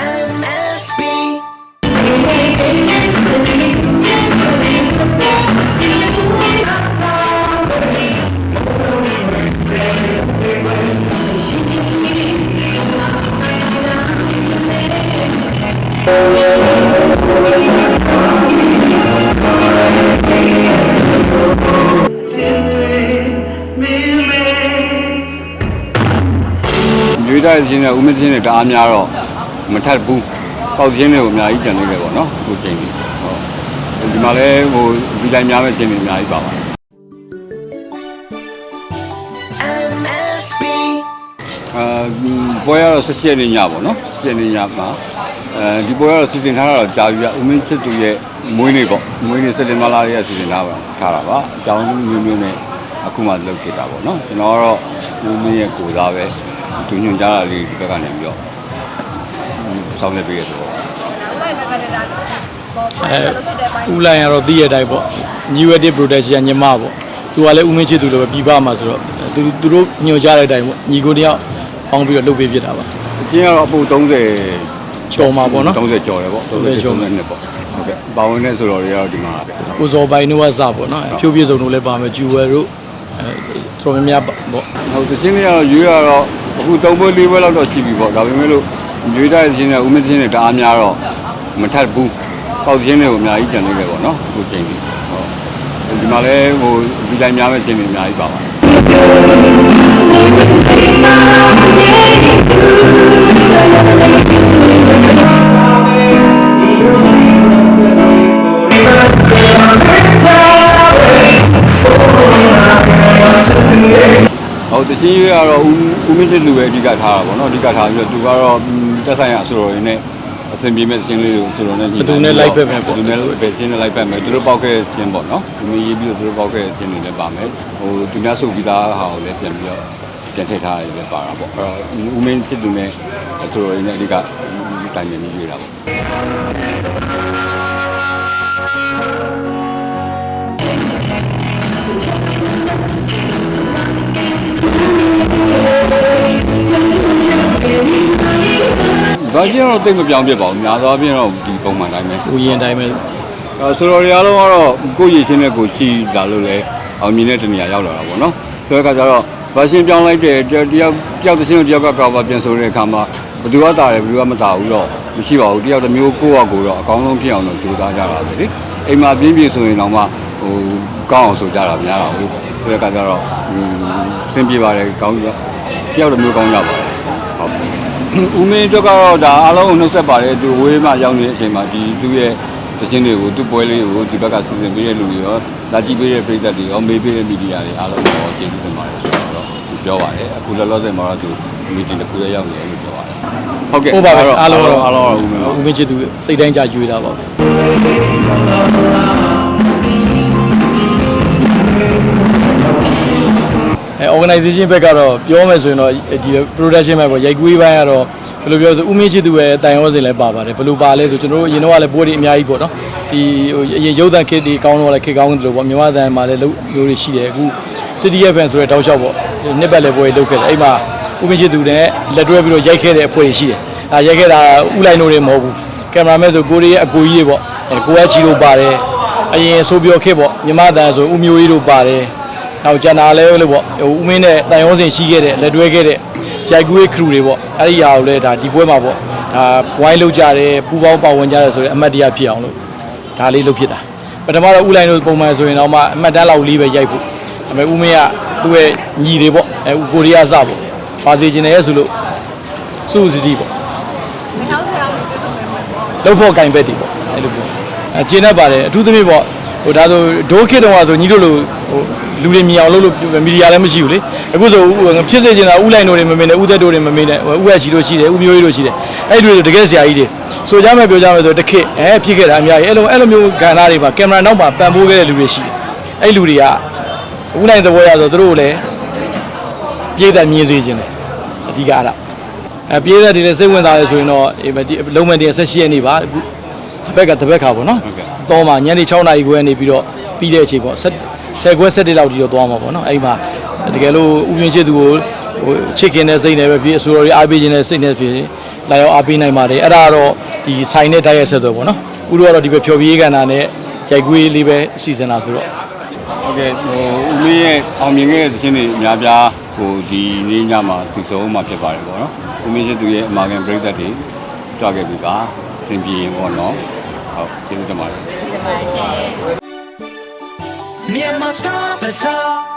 MSB ရွေးတဲ့ချင်းနဲ့ဦးမင်းချင်းနဲ့တအားများတော့ မထပ်ဘူးပေါက်ချင်းတွေကိုအများကြီးကြံနေတယ်ပေါ့နော်အခုချိန်ကြီးဟုတ်ဒီမှာလည်းဟိုဒီတိုင်းများမဲ့ချင်းတွေအများကြီးပါပါတယ် MSB အာပွဲရတော့ဆက်ချက်နေညပေါ့နော်ဆက်နေညမှာအဲဒီပွဲရတော့စီစဉ်ထားတာတော့ကြာပြီပြဦးမင်းချစ်သူရဲ့မွေးနေ့ပေါ့မွေးနေ့စက်တင်ဘာလရဲ့စီစဉ်ထားပါထားတာပါအကြောင်းမျိုးမျိုးနဲ့အခုမှလုပ်ဖြစ်တာပေါ့နော်ကျွန်တော်ကတော့ဦးမင်းရဲ့ကိုယ်စားပဲသူညွှန်ကြားတာလေးဒီဘက်ကနေပြီးတော့ ဆောင်းနေပေးရဆိုတော့လိုက်ဘက်ကလည်းဒါပေါ်ပေါ်အဲလို့ဖြစ်တဲ့ပိုင်းဥလိုင်းကတော့သိရတဲ့အတိုင်းပေါ့ new edit production ညီမပေါ့သူကလည်းဥမင်းချစ်သူလိုပဲပြီးပါမှာဆိုတော့သူသူတို့ညွှန်ကြားတဲ့အတိုင်းပေါ့ညီကိုတယောက်ပေါင်းပြီးတော့လုပ်ပေးဖြစ်တာပါအချင်းကတော့အပူ30ချော်မှာပေါ့နော်30ကျော်တယ်ပေါ့30ကျော်30နှစ်ပေါ့ဟုတ်ကဲ့ပါဝင်တဲ့ဆိုတော့တွေကတော့ဒီမှာပဲကိုစောပိုင်းတို့ကစပေါ့နော်အဖြိုးပြေဆုံးတို့လည်းပါမယ်ဂျူဝယ်တို့အဲတော်တော်များများပေါ့ဟုတ်တချင်းတွေကတော့ရွေးရတော့အခု3ပွဲ4ပွဲလောက်တော့ရှိပြီပေါ့ဒါပေမဲ့လို့ ရွေးတဲ့ချင်းနဲ့ဦးမင်းချင်းတွေတအားများတော့မထပ်ဘူးပေါက်ချင်းတွေကိုအများကြီးကြံနေတယ်ပေါ့နော်အခုချိန်ကြီးဟုတ်ဒီမှာလည်းဟိုဒီတိုင်းများမဲ့ချင်းတွေအများကြီးပါပါတယ် တ်တချင်းရွေးကတော့ဦးဦးမင်းစစ်လူပဲအဓိကထားတာပေါ့နော်အဓိကထားပြီးတော့သူကတော့တက်ဆိုင်ရအဆိုတော်ရင်းနဲ့အဆင်ပြေမဲ့ချင်းလေးကိုဆိုတော်နဲ့ညီဘယ်သူနဲ့လိုက်ဖက်မယ်ပေါ့ဘယ်သူနဲ့ပဲချင်းနဲ့လိုက်ဖက်မယ်သူတို့ပေါက်ခဲ့တဲ့ချင်းပေါ့နော်ဒီမရေးပြီးတော့သူတို့ပေါက်ခဲ့တဲ့ချင်းတွေလည်းပါမယ်ဟိုသူများဆုပ်ပြီးသားဟာကိုလည်းပြန်ပြီးတော့ပြန်ထည့်ထားရတယ်လည်းပါတာပေါ့အဲ့တော့ဦးမင်းစစ်လူနဲ့အဆိုတော်ရင်းနဲ့အဓိကတိုင်ပင်ပြီးရွေးတာပေါ့ ဒါချင်းတော့တိတ်မပြောင်းပြစ်ပါဘူးများသောအားဖြင့်တော့ဒီပုံမှန်တိုင်းပဲဥယျာဉ်တိုင်းပဲအဲဆိုတော့တွေအားလုံးကတော့ကိုယ့်ရည်ချင်းနဲ့ကိုယ်ချီလာလို့လဲအောင်မြင်တဲ့တနေရာရောက်လာတာပေါ့နော်ဆိုတဲ့အခါကျတော့ဗာရှင်းပြောင်းလိုက်တဲ့တယောက်တယောက်တယောက်တစ်ချင်းတယောက်ကကောက်ပါပြန်ဆိုတဲ့အခါမှာဘယ်သူကတာတယ်ဘယ်သူကမတာဘူးတော့မရှိပါဘူးတယောက်တစ်မျိုးကိုယ့်အကိုတော့အကောင်းဆုံးဖြစ်အောင်တော့ကြိုးစားကြတာပဲလေအိမ်မှာပြင်းပြဆိုရင်တော့မှဟိုကောင်းအောင်ဆိုကြတာများတာဟုတ်ဆိုတဲ့အခါကျတော့อืมစင်ပြေပါတယ်ကောင်းရောတယောက်တစ်မျိုးကောင်းကြပါတယ်ဟုတ် ဦးမင်းအတွက်ကတော့ဒါအားလုံးကိုနှုတ်ဆက်ပါတယ်သူဝေးမှရောက်နေတဲ့အချိန်မှာဒီသူ့ရဲ့သချင်းတွေကိုသူ့ပွဲလေးကိုဒီဘက်ကစီစဉ်ပေးတဲ့လူတွေရောလာကြည့်ပေးတဲ့ပရိသတ်တွေရောမေးပေးတဲ့မီဒီယာတွေအားလုံးကိုကျေးဇူးတင်ပါတယ်ဆိုတော့သူပြောပါတယ်အခုလောလောဆယ်မှာတော့သူမီတင်တစ်ခုလည်းရောက်နေတယ်လို့ပြောပါတယ်ဟုတ်ကဲ့ဟုတ်ပါပဲအားလုံးတော့အားလုံးတော့ဦးမင်းပါဥမင်းချစ်သူစိတ်တိုင်းကြရွေးတာပါ organization ဘက်ကတော့ပြောမယ်ဆိုရင်တော့ဒီ production ဘက်ပေါ့ရိုက်ကူးရေးပိုင်းကတော့ဘယ်လိုပြောဆိုဥမင်းချစ်သူရဲ့တိုင်ရောစင်လည်းပါပါတယ်ဘယ်လိုပါလဲဆိုကျွန်တော်တို့အရင်တော့လည်းပွဲတွေအများကြီးပေါ့နော်ဒီဟိုအရင်ရုပ်သံခစ်တွေကောင်းတော့လည်းခစ်ကောင်းတယ်လို့ပေါ့မြန်မာသံမှာလည်းလုံးမျိုးတွေရှိတယ်အခု City FM ဆိုတဲ့တောက်လျှောက်ပေါ့နှစ်ပတ်လည်းပွဲတွေလုပ်ခဲ့တယ်အဲ့မှာဥမင်းချစ်သူနဲ့လက်တွဲပြီးတော့ရိုက်ခဲ့တဲ့အဖွဲ့တွေရှိတယ်အဲရိုက်ခဲ့တာဥလိုက်နိုတွေမဟုတ်ဘူးကင်မရာမန်ဆိုကိုရီးရဲ့အကိုကြီးတွေပေါ့အဲကိုအချီတို့ပါတယ်အရင်ဆိုပြောခစ်ပေါ့မြန်မာသံဆိုဥမျိုးကြီးတို့ပါတယ် နောက်ကျန်တာလည်းလို့ပေါ့ဟိုဦးမင်းနဲ့တိုင်ရောစင်ရှိခဲ့တဲ့လက်တွဲခဲ့တဲ့ရိုက်ကူးရေးခရူတွေပေါ့အဲ့ဒီຢာကိုလည်းဒါဒီပွဲမှာပေါ့ဒါဝိုင်းလောက်ကြတယ်ပူပေါင်းပါဝင်ကြတယ်ဆိုတော့အမတ်တရားဖြစ်အောင်လို့ဒါလေးလုပ်ဖြစ်တာပထမတော့ဦးလိုင်းတို့ပုံမှန်ဆိုရင်တော့မှအမတ်တန်းလောက်လေးပဲရိုက်ဖို့ဒါပေမဲ့ဦးမင်းကသူ့ရဲ့ညီတွေပေါ့အဲဦးကိုရီးယားစပေါ့ပါစီခြင်းနဲ့ဆိုလို့စူစီတီပေါ့နောက်ထပ်အောင်နေပြဆုံးမယ်ပေါ့လှုပ်ဖို့ကင်ဘက်တွေပေါ့အဲ့လိုပေါ့အဲကျင်းတတ်ပါတယ်အထူးသဖြင့်ပေါ့ ဟိုဒါဆိုဒိုးခစ်တုံးကဆိုညီတို့လိုဟိုလူတွေမြင်အောင်လုပ်လို့မီဒီယာလည်းမရှိဘူးလေအခုဆိုဖြစ်စေချင်တာဥလိုက်တို့တွေမမင်းနဲ့ဥသက်တို့တွေမမင်းနဲ့ဥရချီတို့ရှိတယ်ဥမျိုးကြီးတို့ရှိတယ်အဲ့ဒီတွေတကယ်ဆရာကြီးတွေဆိုကြမယ်ပြောကြမယ်ဆိုတခစ်အဲဖြစ်ခဲ့တာအများကြီးအဲ့လိုအဲ့လိုမျိုးကဏ္ဍတွေမှာကင်မရာနောက်မှာပံ့ပိုးခဲ့တဲ့လူတွေရှိတယ်အဲ့လူတွေကဥလိုက်သဘောရဆိုသူတို့လည်းပြည့်တဲ့မြင်စေခြင်းတယ်အဓိကအဲ့ဒါအဲပြည့်တဲ့တွေလည်းစိတ်ဝင်စားတယ်ဆိုရင်တော့ဒီလုံးမတင်ဆက်ရှိရနေပါအခု တစ်ဘက်ကတစ်ဘက်ခါပေါ့နော်ဟုတ်ကဲ့တော့မှညနေ6နာရီခွဲနေပြီးတော့ပြီးတဲ့အချိန်ပေါ့10 10ခွဲ7လောက်ထိတော့သွားမှာပေါ့နော်အဲ့မှာတကယ်လို့ဥပြင်းချစ်သူကိုဟိုချစ်ခင်တဲ့စိတ်နဲ့ပဲဖြစ်အစိုးရအားပေးခြင်းတဲ့စိတ်နဲ့ဖြစ်လာရောက်အားပေးနိုင်ပါတယ်အဲ့ဒါကတော့ဒီဆိုင်နဲ့တိုက်ရိုက်ဆက်သွယ်ပေါ့နော်ဥရောကတော့ဒီဘက်ဖြော်ပြရေးကဏ္ဍနဲ့ရိုက်ကူးရေးလေးပဲစီစဉ်တာဆိုတော့ဟုတ်ကဲ့ဟိုဦးမင်းရဲ့အောင်မြင်ခဲ့တဲ့သင်းတွေအများပြားဟိုဒီနေ့ညမှာသူဆုံးမှာဖြစ်ပါတယ်ပေါ့နော်ဦးမင်းရှိသူရဲ့အမာကန်ပရိသတ်တွေကြွခဲ့ပြီပါ အဆင်ပြေရင်ပေါ့နော်ဟုတ်ကျေးဇူးတင်ပါတယ် Myanmar Star Bazaar.